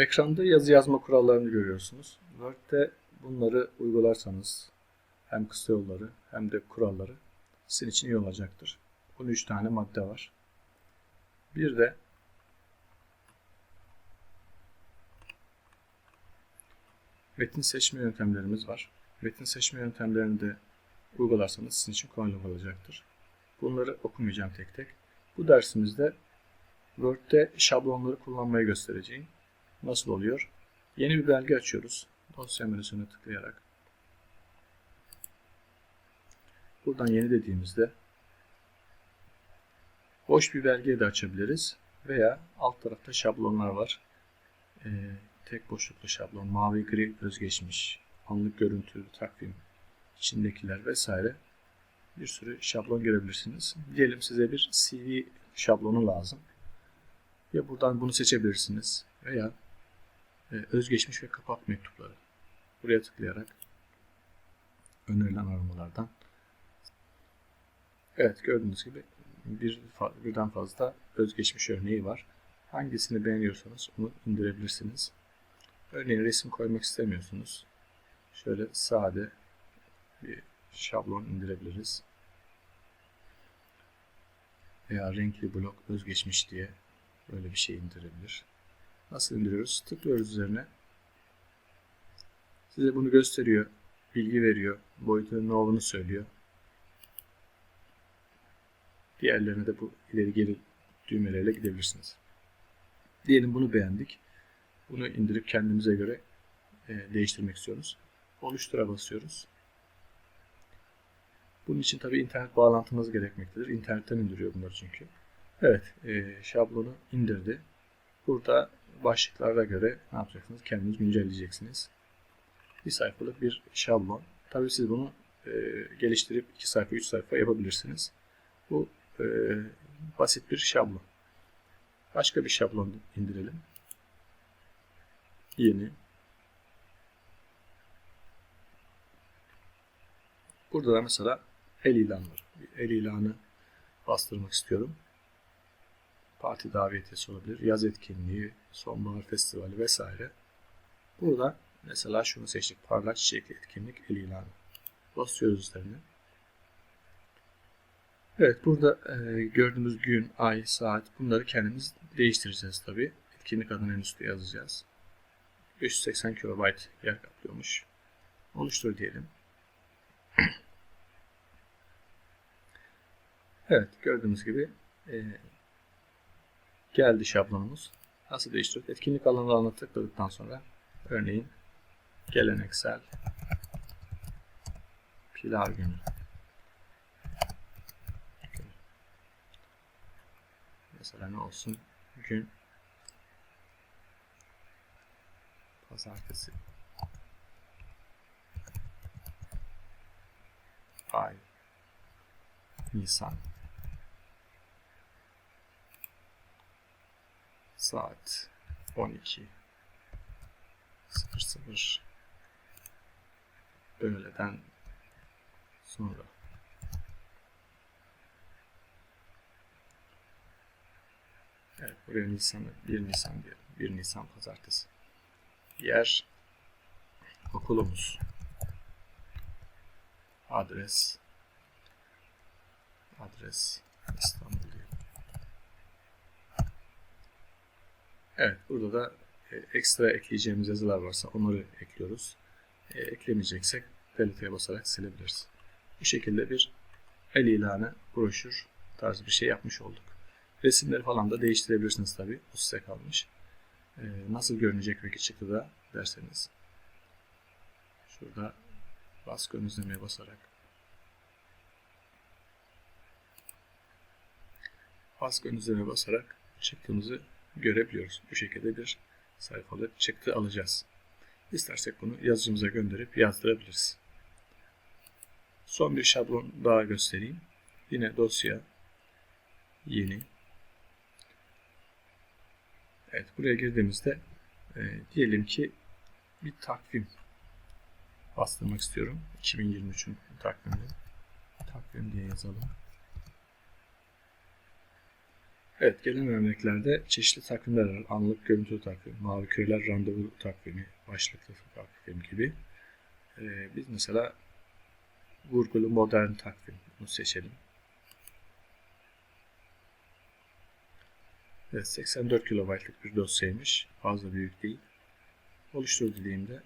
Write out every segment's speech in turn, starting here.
Ekranda yazı yazma kurallarını görüyorsunuz. Word'de bunları uygularsanız hem kısa yolları hem de kuralları sizin için iyi olacaktır. Bunun 3 tane madde var. Bir de metin seçme yöntemlerimiz var. Metin seçme yöntemlerini de uygularsanız sizin için kolay olacaktır. Bunları okumayacağım tek tek. Bu dersimizde Word'de şablonları kullanmayı göstereceğim. Nasıl oluyor? Yeni bir belge açıyoruz. Dosya menüsüne tıklayarak. Buradan yeni dediğimizde boş bir belgeyi de açabiliriz. Veya alt tarafta şablonlar var. Ee, tek boşluklu şablon, mavi gri özgeçmiş, anlık görüntü, takvim, içindekiler vesaire bir sürü şablon görebilirsiniz. Diyelim size bir CV şablonu lazım. Ya buradan bunu seçebilirsiniz veya özgeçmiş ve kapak mektupları. Buraya tıklayarak önerilen aramalardan Evet gördüğünüz gibi bir, birden fazla özgeçmiş örneği var. Hangisini beğeniyorsanız onu indirebilirsiniz. Örneğin resim koymak istemiyorsunuz. Şöyle sade bir şablon indirebiliriz. Veya renkli blok özgeçmiş diye böyle bir şey indirebilir. Nasıl indiriyoruz? Tıklıyoruz üzerine. Size bunu gösteriyor. Bilgi veriyor. Boyutunun ne olduğunu söylüyor. Diğerlerine de bu ileri geri düğmelerle gidebilirsiniz. Diyelim bunu beğendik. Bunu indirip kendimize göre e, değiştirmek istiyoruz. Oluştura basıyoruz. Bunun için tabi internet bağlantınız gerekmektedir. İnternetten indiriyor bunları çünkü. Evet, e, şablonu indirdi. Burada başlıklara göre ne yapacaksınız? Kendiniz güncelleyeceksiniz. Bir sayfalık bir şablon. Tabi siz bunu e, geliştirip 2 sayfa, 3 sayfa yapabilirsiniz. Bu e, basit bir şablon. Başka bir şablon indirelim. Yeni. Burada da mesela el. Bir el ilanı bastırmak istiyorum. Parti davetiyesi olabilir, yaz etkinliği, sonbahar festivali vesaire. Burada mesela şunu seçtik. Parlak çiçekli etkinlik el ilanı. Basıyoruz üzerine. Evet burada e, gördüğümüz gün, ay, saat bunları kendimiz değiştireceğiz tabi. Etkinlik adını en üstte yazacağız. 580 KB yer kaplıyormuş. Oluştur diyelim. evet gördüğümüz gibi e, geldi şablonumuz. Nasıl değiştiriyoruz? Etkinlik alanlarına tıkladıktan sonra örneğin geleneksel pilav günü Mesela ne olsun? Gün pazartesi ay Nisan saat 12 00 öğleden sonra Evet, buraya Nisan'ı 1 Nisan diyelim. 1 Nisan pazartesi. Yer okulumuz. Adres adres İstanbul diyelim. Evet, burada da e, ekstra ekleyeceğimiz yazılar varsa onları ekliyoruz. E, eklemeyeceksek deleteye basarak silebiliriz. Bu şekilde bir el ilanı, broşür tarzı bir şey yapmış olduk. Resimleri falan da değiştirebilirsiniz tabi. O size kalmış. Ee, nasıl görünecek peki çıktıda derseniz. Şurada baskı ön izlemeye basarak baskı ön izlemeye basarak çıktığımızı görebiliyoruz. Bu şekilde bir sayfalık çıktı alacağız. İstersek bunu yazıcımıza gönderip yazdırabiliriz. Son bir şablon daha göstereyim. Yine dosya yeni Evet buraya girdiğimizde e, diyelim ki bir takvim bastırmak istiyorum. 2023'ün takvimini. Takvim diye yazalım. Evet, gelen örneklerde çeşitli takvimler var. Anlık görüntü takvimi, mavi küreler randevu takvimi, başlıklı takvim gibi. Ee, biz mesela vurgulu modern takvim bunu seçelim. Evet, 84 kilobaytlık bir dosyaymış. Fazla büyük değil. Oluştur dediğimde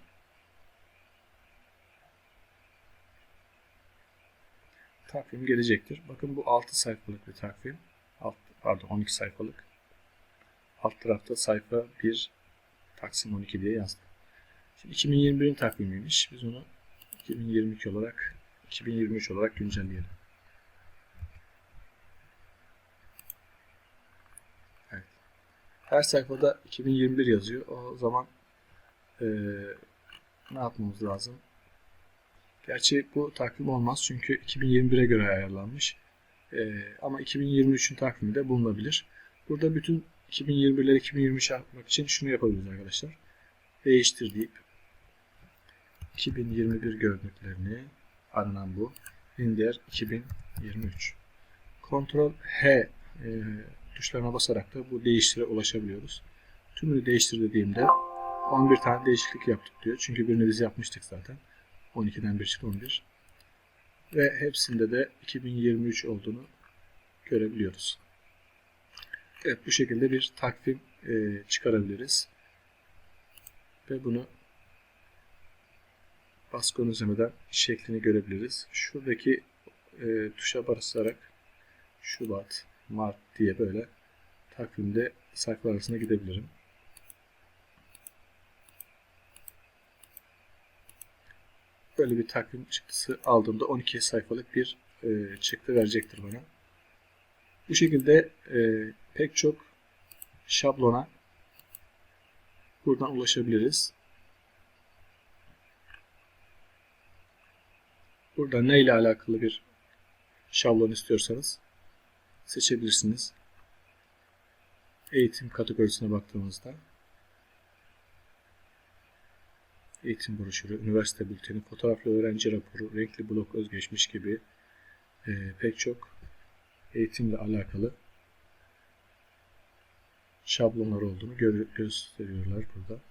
takvim gelecektir. Bakın bu 6 sayfalık bir takvim. Pardon 12 sayfalık. Alt tarafta sayfa 1 Taksim 12 diye yazdım. Şimdi 2021'in takvimiymiş. Biz onu 2022 olarak 2023 olarak güncelleyelim. Evet. Her sayfada 2021 yazıyor. O zaman ee, ne yapmamız lazım? Gerçi bu takvim olmaz çünkü 2021'e göre ayarlanmış. Ee, ama 2023'ün takvimi de bulunabilir. Burada bütün 2021'leri 2023 yapmak için şunu yapabiliriz arkadaşlar. Değiştir deyip 2021 görüntülerini aranan bu. Indir 2023. Ctrl H e, tuşlarına basarak da bu değiştire ulaşabiliyoruz. Tümünü değiştir dediğimde 11 tane değişiklik yaptık diyor. Çünkü birini biz yapmıştık zaten. 12'den 1 çıktı 11. Ve hepsinde de 2023 olduğunu görebiliyoruz. Evet bu şekilde bir takvim e, çıkarabiliriz. Ve bunu baskı izlemeden şeklini görebiliriz. Şuradaki e, tuşa basarak Şubat, Mart diye böyle takvimde sayfalar arasında gidebilirim. Böyle bir takvim çıktısı aldığımda 12 sayfalık bir e, çıktı verecektir bana. Bu şekilde e, pek çok şablona buradan ulaşabiliriz. Burada ne ile alakalı bir şablon istiyorsanız seçebilirsiniz. Eğitim kategorisine baktığımızda eğitim broşürü, üniversite bülteni, fotoğraflı öğrenci raporu, renkli blok özgeçmiş gibi e, pek çok eğitimle alakalı şablonlar olduğunu gö gösteriyorlar burada.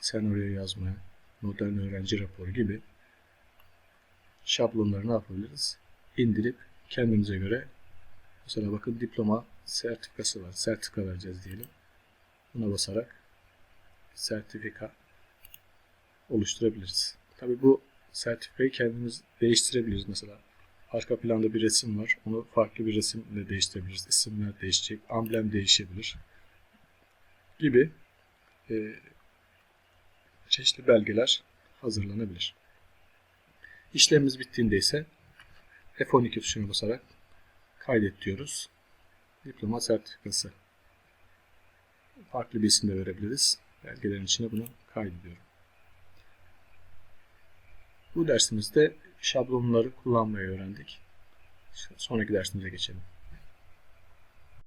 Senaryo yazma, modern öğrenci raporu gibi şablonları ne yapabiliriz? İndirip kendimize göre mesela bakın diploma sertifikası var. Sertifika vereceğiz diyelim. Buna basarak sertifika oluşturabiliriz. Tabi bu sertifikayı kendimiz değiştirebiliriz. Mesela arka planda bir resim var. Onu farklı bir resimle değiştirebiliriz. İsimler değişecek, amblem değişebilir gibi e, çeşitli belgeler hazırlanabilir. İşlemimiz bittiğinde ise F12 tuşuna basarak kaydet diyoruz. Diploma sertifikası. Farklı bir isim de verebiliriz belgelerin içine bunu kaydediyorum. Bu dersimizde şablonları kullanmayı öğrendik. Sonraki dersimize geçelim.